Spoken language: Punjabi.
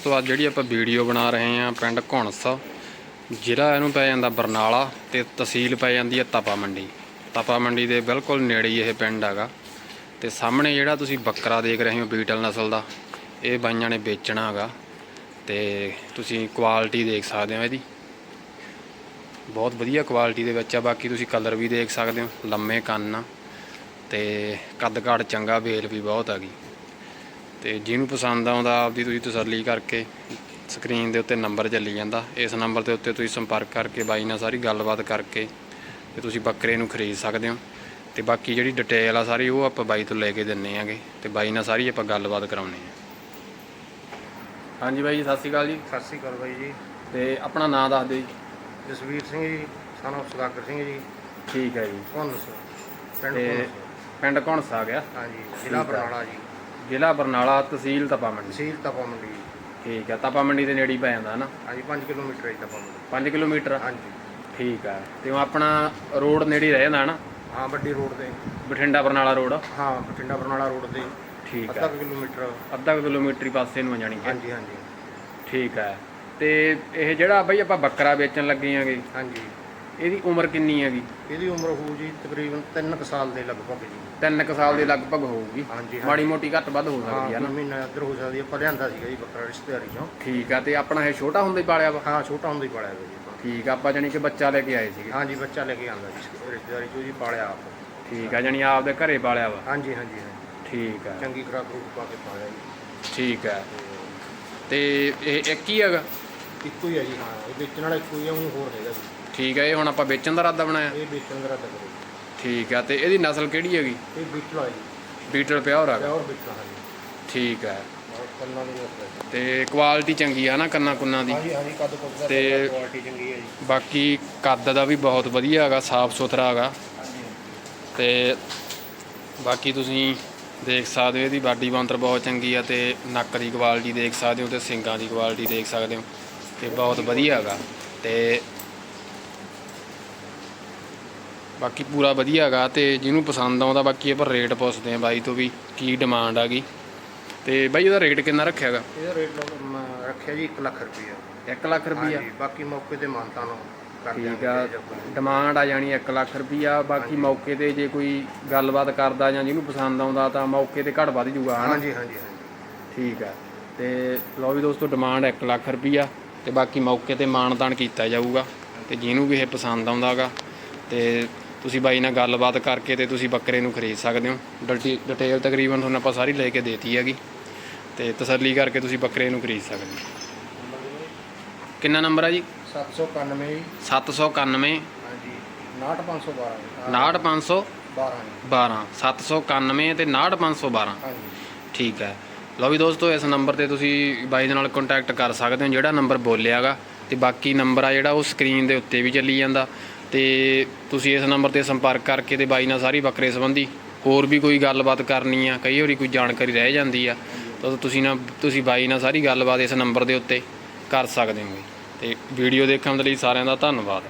ਦੋਸਤੋ ਅੱਜ ਜਿਹੜੀ ਆਪਾਂ ਵੀਡੀਓ ਬਣਾ ਰਹੇ ਹਾਂ, ਪਿੰਡ ਘੁਣਸ, ਜ਼ਿਲ੍ਹਾ ਇਹਨੂੰ ਪੈ ਜਾਂਦਾ ਬਰਨਾਲਾ ਤੇ ਤਹਿਸੀਲ ਪੈ ਜਾਂਦੀ ਹੈ ਤਪਾ ਮੰਡੀ। ਤਪਾ ਮੰਡੀ ਦੇ ਬਿਲਕੁਲ ਨੇੜੇ ਹੀ ਇਹ ਪਿੰਡ ਹੈਗਾ ਤੇ ਸਾਹਮਣੇ ਜਿਹੜਾ ਤੁਸੀਂ ਬੱਕਰਾ ਦੇਖ ਰਹੇ ਹੋ ਬੀਟਲ ਨਸਲ ਦਾ, ਇਹ ਬਾਈਆਂ ਨੇ ਵੇਚਣਾ ਹੈਗਾ ਤੇ ਤੁਸੀਂ ਕੁਆਲਿਟੀ ਦੇਖ ਸਕਦੇ ਹੋ ਇਹਦੀ। ਬਹੁਤ ਵਧੀਆ ਕੁਆਲਿਟੀ ਦੇ ਵਿੱਚ ਆ, ਬਾਕੀ ਤੁਸੀਂ ਕਲਰ ਵੀ ਦੇਖ ਸਕਦੇ ਹੋ, ਲੰਮੇ ਕੰਨ ਆ ਤੇ ਕੱਦ ਕਾਠ ਚੰਗਾ ਵੇਲ ਵੀ ਬਹੁਤ ਹੈਗੀ। ਤੇ ਜਿਹਨੂੰ ਪਸੰਦ ਆਉਂਦਾ ਆਪਦੀ ਤੁਸੀਂ ਤਸੱਲੀ ਕਰਕੇ ਸਕਰੀਨ ਦੇ ਉੱਤੇ ਨੰਬਰ ਚੱਲੀ ਜਾਂਦਾ। ਇਸ ਨੰਬਰ ਦੇ ਉੱਤੇ ਤੁਸੀਂ ਸੰਪਰਕ ਕਰਕੇ ਬਾਈ ਨਾਲ ਸਾਰੀ ਗੱਲਬਾਤ ਕਰਕੇ ਤੇ ਤੁਸੀਂ ਬੱਕਰੇ ਨੂੰ ਖਰੀਦ ਸਕਦੇ ਹੋ। ਤੇ ਬਾਕੀ ਜਿਹੜੀ ਡਿਟੇਲ ਆ ਸਾਰੀ ਉਹ ਆਪਾਂ ਬਾਈ ਤੋਂ ਲੈ ਕੇ ਦਿੰਨੇ ਆਂਗੇ ਤੇ ਬਾਈ ਨਾਲ ਸਾਰੀ ਆਪਾਂ ਗੱਲਬਾਤ ਕਰਾਉਣੀ ਆ। ਹਾਂਜੀ ਬਾਈ ਜੀ ਸਤਿ ਸ਼੍ਰੀ ਅਕਾਲ ਜੀ। ਸਤਿ ਸ੍ਰੀ ਅਕਾਲ ਬਾਈ ਜੀ। ਤੇ ਆਪਣਾ ਨਾਮ ਦੱਸ ਦਿਓ ਜੀ। ਜਸਵੀਰ ਸਿੰਘ ਜੀ ਸਾਨੂੰ ਸੁਦਾਗਰ ਸਿੰਘ ਜੀ। ਠੀਕ ਹੈ ਜੀ। ਘੁੰਨਸ ਪਿੰਡ ਘੁੰਨਸ ਪਿੰਡ ਘੁਣਸ ਆ ਗਿਆ। ਹਾਂਜੀ ਜ਼ਿਲ੍ਹਾ। ਬਰਨਾਲਾ ਜੀ। ਜ਼ਿਲ੍ਹਾ ਬਰਨਾਲਾ ਤਹਿਸੀਲ ਤਪਾ ਮੰਡੀ। ਤਹਿਸੀਲ ਤਪਾ ਮੰਡੀ। ਠੀਕ ਹੈ ਤਪਾ ਮੰਡੀ ਦੇ ਨੇੜੇ ਹੀ ਪੈ ਜਾਂਦਾ ਨਾ? ਹਾਂਜੀ 5 ਕਿਲੋਮੀਟਰ ਹੈ ਜੀ ਤਪਾ ਮੰਡੀ। 5 ਕਿਲੋਮੀਟਰ? ਹਾਂਜੀ। ਠੀਕ ਹੈ ਤੇ ਉਹ ਆਪਣਾ ਰੋਡ ਨੇੜੇ ਰਹਿ ਜਾਂਦਾ ਨਾ? ਹਾਂ ਵੱਡੀ ਰੋਡ ਤੇ। ਬਠਿੰਡਾ ਬਰਨਾਲਾ ਰੋਡ? ਹਾਂ ਬਠਿੰਡਾ ਬਰਨਾਲਾ ਰੋਡ ਤੇ। ਠੀਕ ਅੱਧਾ ਹੈ ਕੁ ਕਿਲੋਮੀਟਰ। ਅੱਧਾ ਕਿਲੋਮੀਟਰ ਹੀ ਪਾਸੇ ਨੂੰ ਜਾਣੀ ਹੈ। ਹਾਂਜੀ ਹਾਂਜੀ। ਠੀਕ ਹੈ ਤੇ ਇਹ ਜਿਹੜਾ ਬਈ ਆਪਾਂ ਬੱਕਰਾ ਵੇਚਣ ਲੱਗੇ ਆਂਗੇ ਹਾਂਜੀ। ਇਹਦੀ ਉਮਰ ਕਿੰਨੀ ਹੈਗੀ? ਇਹਦੀ ਉਮਰ ਹੋਊ ਜੀ ਤਕਰੀਬਨ 3 ਸਾਲ ਦੇ ਲਗਭਗ ਜੀ। 3 ਕੁ ਸਾਲ ਦੇ ਲਗਭਗ ਹੋਊਗੀ। ਹਾਂਜੀ ਮਾੜੀ ਮੋਟੀ ਘੱਟ ਵੱਧ ਹੋ ਸਕਦੀ ਹੈ ਨਾ। ਮਹੀਨਾ ਇੱਧਰ ਹੋ ਸਕਦੀ ਹੈ ਆਪਾਂ ਲਿਆਂਦਾ ਸੀਗਾ ਜੀ ਬੱਕਰਾ ਰਿਸ਼ਤੇਦਾਰੀ ਚੋਂ। ਠੀਕ ਹੈ ਤੇ ਆਪਣਾ ਇਹ ਛੋਟਾ ਹੁੰਦਾ ਹੀ ਪਾਲਿਆ ਵਾ? ਹਾਂ ਛੋਟਾ ਹੁੰਦਾ ਹੀ ਪਾਲਿਆ ਹੋਇਆ ਜੀ। ਆਪਾਂ। ਠੀਕ ਆ ਆਪਾਂ ਜਾਣੀ ਕਿ ਬੱਚਾ ਲੈ ਕੇ ਆਏ ਸੀਗੇ। ਹਾਂਜੀ ਬੱਚਾ ਲੈ ਕੇ ਆਂਦਾ ਜੀ ਰਿਸ਼ਤੇਦਾਰੀ ਚੋਂ ਜੀ ਪਾਲਿਆ ਆਪ। ਠੀਕ ਆ ਜਾਣੀ ਆਪਦੇ ਘਰੇ ਪਾਲਿਆ ਵਾ। ਹਾਂਜੀ ਹਾਂਜੀ ਹਾਂਜੀ। ਠੀਕ ਆ। ਚੰਗੀ ਖੁਰਾਕ ਖਰੂਕ ਪਾ ਕੇ ਪਾਲਿਆ ਜੀ। ਠੀਕ ਹੈ ਤੇ ਇਹ ਇੱਕ ਹੀ ਹੈਗਾ? ਇੱਕੋ ਹੀ ਹੈ ਜੀ ਹਾਂ ਇਹ ਵੇਚਣ ਵਾਲਾ ਇੱਕੋ ਹੀ ਹੈ ਉਹ ਹੋਰ ਹੈਗਾ ਜੀ। ਠੀਕ ਹੈ ਇਹ ਹੁਣ ਆਪਾਂ ਵੇਚਣ ਦਾ ਇਰਾਦਾ ਬਣਾਇਆ? ਇਹ ਵੇਚਣ ਦਾ ਰੱਦ ਕਰੋ ਠੀਕ ਆ ਤੇ ਇਹਦੀ ਨਸਲ ਕਿਹੜੀ ਹੈਗੀ? ਇਹ ਵੇਚਣ ਵਾਲਾ ਜੀ। ਬੀਟਲ ਪਿਓਰ ਹੈਗਾ ਪਿਓਰ ਠੀਕ ਹੈ ਔਰ ਕੰਨਾਂ ਦੇ ਉੱਤੇ ਤੇ ਕੁਆਲਿਟੀ ਚੰਗੀ ਆ ਨਾ ਕੰਨਾਂ ਕੁੰਨਾਂ ਦੀ? ਹਾਂਜੀ ਹਾਂਜੀ ਕੱਦ ਕੁੱਦ ਦਾ ਤੇ- ਕੁਆਲਿਟੀ ਚੰਗੀ ਹੈ ਜੀ। ਬਾਕੀ ਕੱਦ ਦਾ ਵੀ ਬਹੁਤ ਵਧੀਆ ਹੈਗਾ ਸਾਫ਼ ਸੁਥਰਾ ਹੈਗਾ। ਹਾਂਜੀ ਤੇ ਬਾਕੀ ਤੁਸੀਂ ਦੇਖ ਸਕਦੇ ਹੋ ਇਹਦੀ ਬਾਡੀ ਬਾਂਤਰ ਬਹੁਤ ਚੰਗੀ ਆ ਤੇ ਨੱਕ ਦੀ ਕੁਆਲਿਟੀ ਦੇਖ ਸਕਦੇ ਹੋ ਤੇ ਸਿੰਗਾਂ ਦੀ ਕੁਆਲਿਟੀ ਦੇਖ ਸਕਦੇ ਹੋ। ਤੇ ਬਹੁਤ ਵਧੀਆ ਹੈਗਾ ਤੇ ਬਾਕੀ ਪੂਰਾ ਵਧੀਆ ਹੈਗਾ ਤੇ ਜਿਹਨੂੰ ਪਸੰਦ ਆਉਂਦਾ ਬਾਕੀ ਆਪਾਂ ਰੇਟ ਪੁੱਛਦੇ ਆ ਬਾਈ ਤੋਂ ਵੀ ਕੀ ਡਿਮਾਂਡ ਹੈਗੀ ਤੇ ਬਾਈ ਉਹਦਾ ਰੇਟ ਕਿੰਨਾ ਰੱਖਿਆ ਹੈਗਾ ਇਹਦਾ ਰੇਟ ਰੱਖਿਆ ਜੀ 1 ਲੱਖ ਰੁਪਈਆ। 1 ਲੱਖ ਰੁਪਈਆ? ਹਾਂਜੀ ਬਾਕੀ ਮੌਕੇ ਤੇ ਮਾਨਤਾ ਨੂੰ ਕਰ ਠੀਕ ਦਿਆਂਗੇ ਆ ਜਾਂ ਕੋਈ- ਡਿਮਾਂਡ ਆ ਜਾਣੀ 1 ਲੱਖ ਰੁਪਈਆ ਬਾਕੀ। ਮੌਕੇ ਤੇ ਜੇ ਕੋਈ ਗੱਲਬਾਤ ਕਰਦਾ ਜਾਂ ਜਿਹਨੂੰ ਪਸੰਦ ਆਉਂਦਾ ਤਾਂ ਮੌਕੇ ਤੇ ਘੱਟ ਵੱਧ ਜੂਗਾ ਹਨਾ? ਹਾਂਜੀ ਹਾਂਜੀ ਹਾਂਜੀ। ਠੀਕ ਆ। ਤੇ ਲਓ ਵੀ ਦੋਸਤੋ ਡਿਮਾਂਡ 1 ਲੱਖ ਰੁਪਈਆ। ਤੇ ਬਾਕੀ ਮੌਕੇ ਤੇ ਮਾਨਦਾਨ ਕੀਤਾ ਜਾਊਗਾ ਤੇ ਜਿਹਨੂੰ ਵੀ ਇਹ ਪਸੰਦ ਆਉਂਦਾਗਾ ਤੇ ਤੁਸੀਂ ਬਾਈ ਨਾਲ ਗੱਲਬਾਤ ਕਰਕੇ ਤੇ ਤੁਸੀਂ ਬੱਕਰੇ ਨੂੰ ਖਰੀਦ ਸਕਦੇ ਹੋ। ਡਿਟੇ- ਡਿਟੇਲ ਤਕਰੀਬਨ ਤੁਹਾਨੂੰ ਆਪਾਂ ਸਾਰੀ ਲੈ ਕੇ ਦੇਤੀ ਹੈਗੀ ਤੇ ਤਸੱਲੀ ਕਰਕੇ ਤੁਸੀਂ ਬੱਕਰੇ ਨੂੰ ਖਰੀਦ ਸਕਦੇ ਹੋ। ਕਿੰਨਾ ਨੰਬਰ ਆ ਜੀ? 791 ਜੀ 791 ਹਾਂਜੀ 69512 69512 12 ਜੀ 791 ਤੇ 69512 ਹਾਂਜੀ। ਠੀਕ ਹੈ। ਲਓ ਵੀ ਦੋਸਤੋ, ਇਸ ਨੰਬਰ ਤੇ ਤੁਸੀਂ ਬਾਈ ਦੇ ਨਾਲ ਕੰਟੈਕਟ ਕਰ ਸਕਦੇ ਹੋ, ਜਿਹੜਾ ਨੰਬਰ ਬੋਲਿਆਗਾ। ਤੇ ਬਾਕੀ ਨੰਬਰ ਆ ਜਿਹੜਾ, ਉਹ ਸਕਰੀਨ ਦੇ ਉੱਤੇ ਵੀ ਚੱਲੀ ਜਾਂਦਾ। ਤੇ ਤੁਸੀਂ ਇਸ ਨੰਬਰ ਤੇ ਸੰਪਰਕ ਕਰਕੇ ਤੇ ਬਾਈ ਨਾਲ ਸਾਰੀ ਬੱਕਰੇ ਸੰਬੰਧੀ ਹੋਰ ਵੀ ਕੋਈ ਗੱਲਬਾਤ ਕਰਨੀ ਆ, ਕਈ ਵਾਰੀ ਕੋਈ ਜਾਣਕਾਰੀ ਰਹਿ ਜਾਂਦੀ ਆ, ਤਾਂ ਤੁਸੀਂ ਨਾ, ਤੁਸੀਂ ਬਾਈ ਨਾਲ ਸਾਰੀ ਗੱਲਬਾਤ ਇਸ ਨੰਬਰ ਦੇ ਉੱਤੇ ਕਰ ਸਕਦੇ ਹੋ। ਤੇ ਵੀਡੀਓ ਦੇਖਣ ਦੇ ਲਈ ਸਾਰਿਆਂ ਦਾ ਧੰਨਵਾਦ।